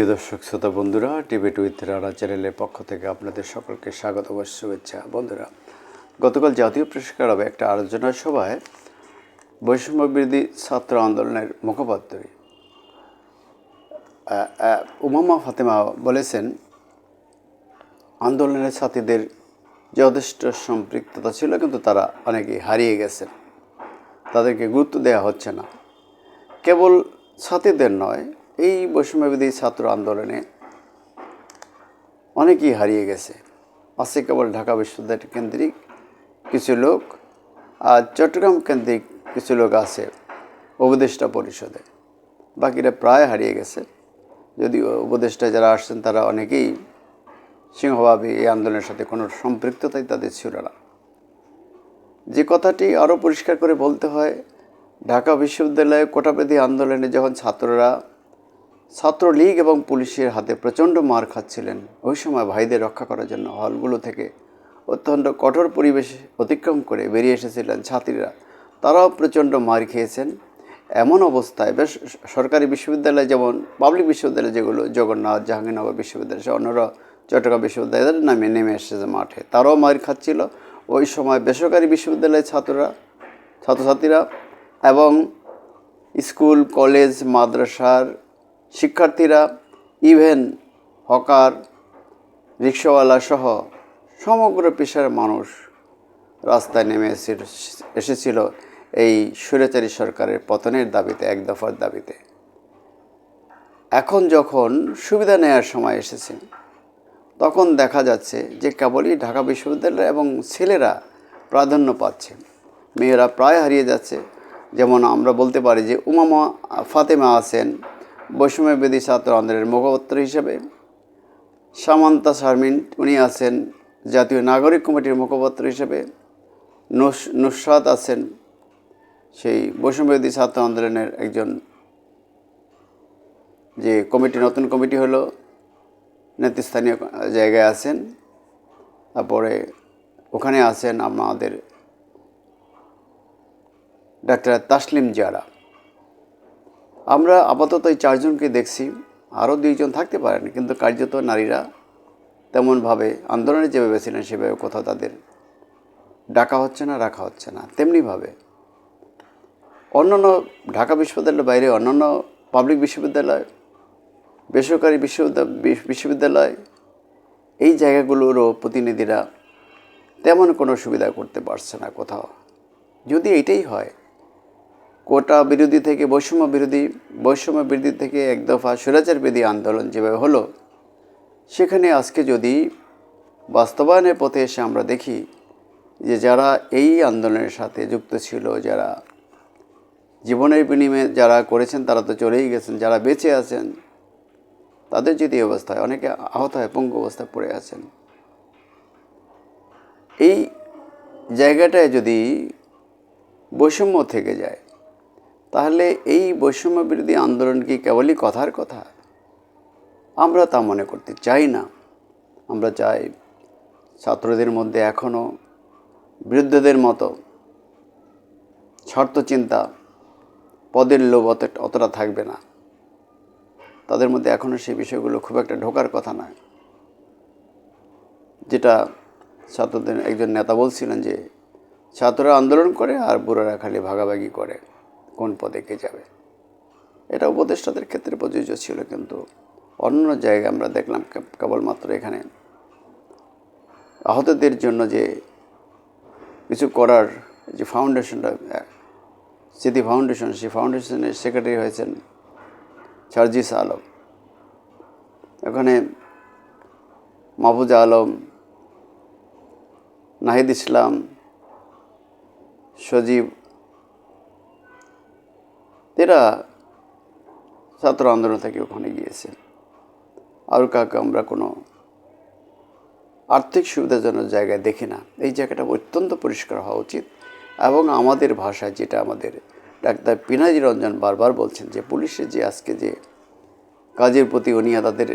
প্রিয় দর্শক, শ্রোতা বন্ধুরা, টিভি টুইথ রানা চ্যানেলের পক্ষ থেকে আপনাদের সকলকে স্বাগত ও শুভেচ্ছা। বন্ধুরা, গতকাল জাতীয় পুরস্কার হবে একটা আলোচনা সভায় বৈষম্য বিরোধী ছাত্র আন্দোলনের মুখপাত্রী উমামা ফাতেমা বলেছেন, আন্দোলনের সাথীদের যথেষ্ট সম্পৃক্ততা ছিল, কিন্তু তারা অনেকেই হারিয়ে গেছেন। তাদেরকে গুরুত্ব দেওয়া হচ্ছে না। কেবল ছাত্রীদের নয় এই বৈষম্যবিধি ছাত্র আন্দোলনে অনেকেই হারিয়ে গেছে। আছে কেবল ঢাকা বিশ্ববিদ্যালয় কেন্দ্রিক কিছু লোক আর চট্টগ্রাম কেন্দ্রিক কিছু লোক আছে উপদেষ্টা পরিষদে। বাকিরা প্রায় হারিয়ে গেছে। যদিও উপদেষ্টা যারা আসছেন, তারা অনেকেই সিংহভাবে এই আন্দোলনের সাথে কোনো সম্পৃক্ততাই তাদের ছিল না। যে কথাটি আরও পরিষ্কার করে বলতে হয়, ঢাকা বিশ্ববিদ্যালয়ে কোটাবেদী আন্দোলনে যখন ছাত্ররা ছাত্রলীগ এবং পুলিশের হাতে প্রচণ্ড মার খাচ্ছিলেন। ওই সময় ভাইদের রক্ষা করার জন্য হলগুলো থেকে অত্যন্ত কঠোর পরিবেশ অতিক্রম করে বেরিয়ে এসেছিলেন ছাত্রীরা। তারাও প্রচণ্ড মার খেয়েছেন। এমন অবস্থায় বেশ সরকারি বিশ্ববিদ্যালয় যেমন পাবলিক বিশ্ববিদ্যালয় যেগুলো জগন্নাথ, জাহাঙ্গীরনগর বিশ্ববিদ্যালয় অন্যরা চট্টগ্রাম বিশ্ববিদ্যালয়ের নামে নেমে এসেছে মাঠে। তারাও মার খাচ্ছিল। ওই সময় বেসরকারি বিশ্ববিদ্যালয়ের ছাত্ররা, ছাত্রছাত্রীরা এবং স্কুল, কলেজ, মাদ্রাসার শিক্ষার্থীরা ইভেন হকার, রিক্সাওয়ালা সহ সমগ্র পেশার মানুষ রাস্তায় নেমে এসে- এসেছিল এই স্বৈরাচারী সরকারের পতনের দাবিতে, এক দফার দাবিতে। এখন যখন সুবিধা নেওয়ার সময় এসেছে, তখন দেখা যাচ্ছে যে কেবলই ঢাকা বিশ্ববিদ্যালয় এবং ছেলেরা প্রাধান্য পাচ্ছে। মেয়েরা প্রায় হারিয়ে যাচ্ছে। যেমন আমরা বলতে পারি যে উমামা ফাতেমা আছেন বৈষম্যবেদী ছাত্র আন্দোলনের মুখপাত্র হিসেবে সামান্তা শারমিন, উনি আছেন জাতীয় নাগরিক কমিটির মুখপাত্র হিসেবে। নুস, নুসরাত আছেন সেই বৈষম্যবেদী ছাত্র আন্দোলনের একজন যে কমিটি, নতুন কমিটি হলো, নেতৃস্থানীয় জায়গায় আছেন। তারপরে ওখানে আছেন আমাদের ডাক্তার তাসলিম জারা আমরা আপাতত এই চারজনকে দেখছি। আরও দুইজন থাকতে পারেন, কিন্তু কার্যত নারীরা তেমনভাবে আন্দোলনে যেভাবে ছিলেন, সেভাবে কোথাও তাদের ডাকা হচ্ছে না, রাখা হচ্ছে না, তেমনিভাবে। অন্যান্য ঢাকা বিশ্ববিদ্যালয়ের বাইরে, অন্যান্য পাবলিক বিশ্ববিদ্যালয়, বেসরকারি বিশ্ববিদ্যালয় বিশ্ববিদ্যালয়, এই জায়গাগুলোরও প্রতিনিধিরা তেমন কোনো সুবিধা করতে পারছে না কোথাও। যদি এটাই হয় কোটা বিরোধী থেকে বৈষম্য বিরোধী বৈষম্য বিরোধী থেকে এক দফা স্বৈরাচার বিরোধী আন্দোলন যেভাবে হলো, সেখানে আজকে যদি বাস্তবায়নের পথে এসে আমরা দেখি যে যারা এই আন্দোলনের সাথে যুক্ত ছিল, যারা জীবনের বিনিময়ে যারা করেছেন, তারা তো চলেই গেছেন, যারা বেঁচে আছেন, তাদের যদি অবস্থায় অনেকে আহত হয় পঙ্গু অবস্থায় পড়ে আছেন, এই জায়গাটায় যদি বৈষম্য থেকে যায় তাহলে এই বৈষম্য বিরোধী আন্দোলন কি কেবলই কথার কথা? আমরা তা মনে করতে চাই না। আমরা চাই ছাত্রদের মধ্যে এখনও বৃদ্ধদের মতো স্বার্থ চিন্তা, পদের লোভ অত, অতটা থাকবে না। তাদের মধ্যে এখনও সেই বিষয়গুলো খুব একটা ঢোকার কথা নয়। যেটা ছাত্রদের একজন নেতা বলছিলেন যে, ছাত্ররা আন্দোলন করে আর বুড়োরা খালি ভাগাভাগি করে। কোন পদে কে যাবে? এটা উপদেষ্টাদের ক্ষেত্রে প্রযোজ্য ছিল, কিন্তু অন্য জায়গায় আমরা দেখলাম কেবলমাত্র এখানে। আহতদের জন্য যে কিছু করার যে ফাউন্ডেশনটা স্মৃতি ফাউন্ডেশন, সেই ফাউন্ডেশনের সেক্রেটারি হয়েছেন সার্জিস আলম। ওখানে মাহফুজা আলম, নাহিদ ইসলাম, সজীব এরা ছাত্র আন্দোলন থেকে ওখানে গিয়েছে। আর কাউকে আমরা কোনো আর্থিক সুবিধাজনক জায়গায় দেখি না। এই জায়গাটা অত্যন্ত পরিষ্কার হওয়া উচিত এবং আমাদের ভাষায় যেটা আমাদের ডাক্তার পিনাজি রঞ্জন বারবার বলছেন যে পুলিশের যে আজকে যে কাজের প্রতি অনিয়া তাদের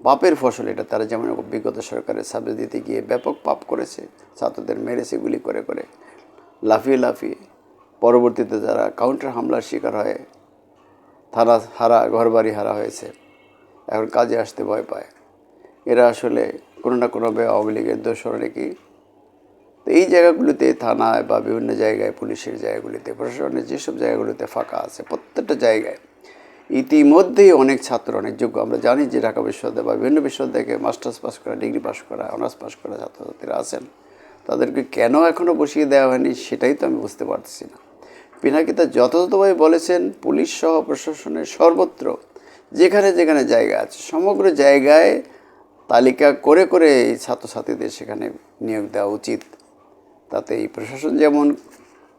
পাপের ফসল এটা, তারা যেমন বিগত সরকারের সাবজেক্ট দিতে গিয়ে ব্যাপক পাপ করেছে, ছাত্রদের মেরেছে গুলি করে করে, লাফিয়ে লাফিয়ে পরবর্তীতে যারা কাউন্টার হামলার শিকার হয় থানা হারা, ঘরবাড়ি হারা হয়েছে। এখন কাজে আসতে ভয় পায়। এরা আসলে কোনো না কোনোভাবে আওয়ামী লীগের দোষর নাকি তো এই জায়গাগুলিতে, থানায় বা বিভিন্ন জায়গায়, পুলিশের জায়গাগুলিতে, প্রশাসনের যেসব জায়গাগুলিতে ফাঁকা আছে, প্রত্যেকটা জায়গায় ইতিমধ্যেই অনেক ছাত্র, অনেক যোগ্য। আমরা জানি যে ঢাকা বিশ্ববিদ্যালয় বা বিভিন্ন বিশ্ববিদ্যালয় মাস্টার্স পাস করা, ডিগ্রি পাস করা, অনার্স পাস করা ছাত্রছাত্রীরা আছেন। তাদেরকে কেন এখনও বসিয়ে দেওয়া হয়নি সেটাই তো আমি বুঝতে পারছি না। পিনাকিতা যথাযথভাবে বলেছেন, পুলিশ সহ প্রশাসনের সর্বত্র, যেখানে যেখানে জায়গা আছে, সমগ্র জায়গায় তালিকা করে করে এই ছাত্রছাত্রীদের সেখানে নিয়োগ দেওয়া উচিত। তাতে এই প্রশাসন যেমন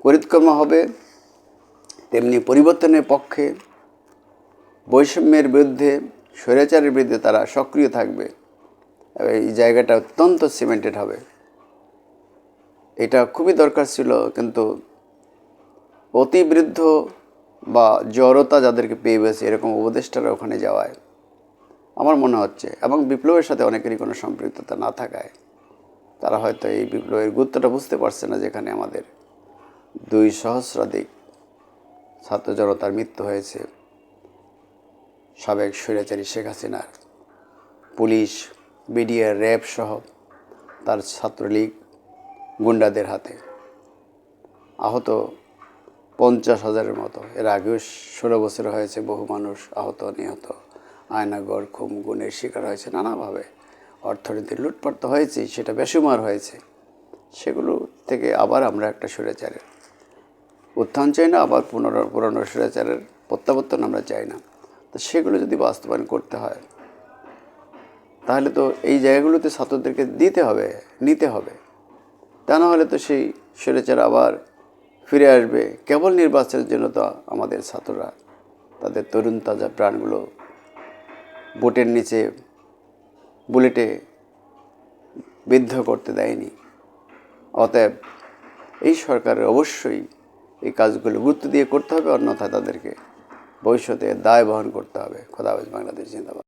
করিতকর্ম হবে, তেমনি পরিবর্তনের পক্ষে বৈষম্যের বিরুদ্ধে, স্বৈরাচারের বিরুদ্ধে তারা সক্রিয় থাকবে। এই জায়গাটা অত্যন্ত সিমেন্টেড হবে। এটা খুবই দরকার ছিল, কিন্তু অতিবৃদ্ধ বা জড়তা যাদেরকে পেয়ে গেছে এরকম উপদেষ্টারা ওখানে যাওয়ায় আমার মনে হচ্ছে, এবং বিপ্লবের সাথে অনেকেরই কোনো সম্পৃক্ততা না থাকায় তারা হয়তো এই বিপ্লবের গুরুত্বটা বুঝতে পারছে না, যেখানে আমাদের দুই সহস্রাধিক ছাত্র জনতার মৃত্যু হয়েছে। সাবেক স্বৈরাচারী শেখ হাসিনার পুলিশ বিডিআর র্যাব সহ তার ছাত্রলীগ গুন্ডাদের হাতে। আহত পঞ্চাশ হাজারের মতো। এর আগেও ষোলো বছর হয়েছে বহু মানুষ আহত, নিহত। আয়নাগড় খুম গুণের শিকার হয়েছে নানাভাবে। অর্থনীতির লুটপাট তো হয়েছেই, সেটা বেসুমার হয়েছে। সেগুলো থেকে আবার আমরা একটা স্বৈরাচারের উত্থান চাই না, আবার পুনর, পুরনো স্বৈরাচারের প্রত্যাবর্তন আমরা চাই না। তো সেগুলো যদি বাস্তবায়ন করতে হয়, তাহলে তো এই জায়গাগুলোতে ছাত্রদেরকে দিতে হবে, নিতে হবে। তা না হলে তো সেই স্বৈরাচার আবার ফিরে আসবে। কেবল নির্বাচনের জন্য তো আমাদের ছাত্ররা, তাদের তরুণ তাজা প্রাণগুলো বোটের নিচে বুলেটে বিদ্ধ করতে দেয়নি। অতএব এই সরকারের অবশ্যই এই কাজগুলো গুরুত্ব দিয়ে করতে হবে, অন্যথায় তাদেরকে ভবিষ্যতে দায় বহন করতে হবে। খোদাবাজ বাংলাদেশ জিন্দাবাদ।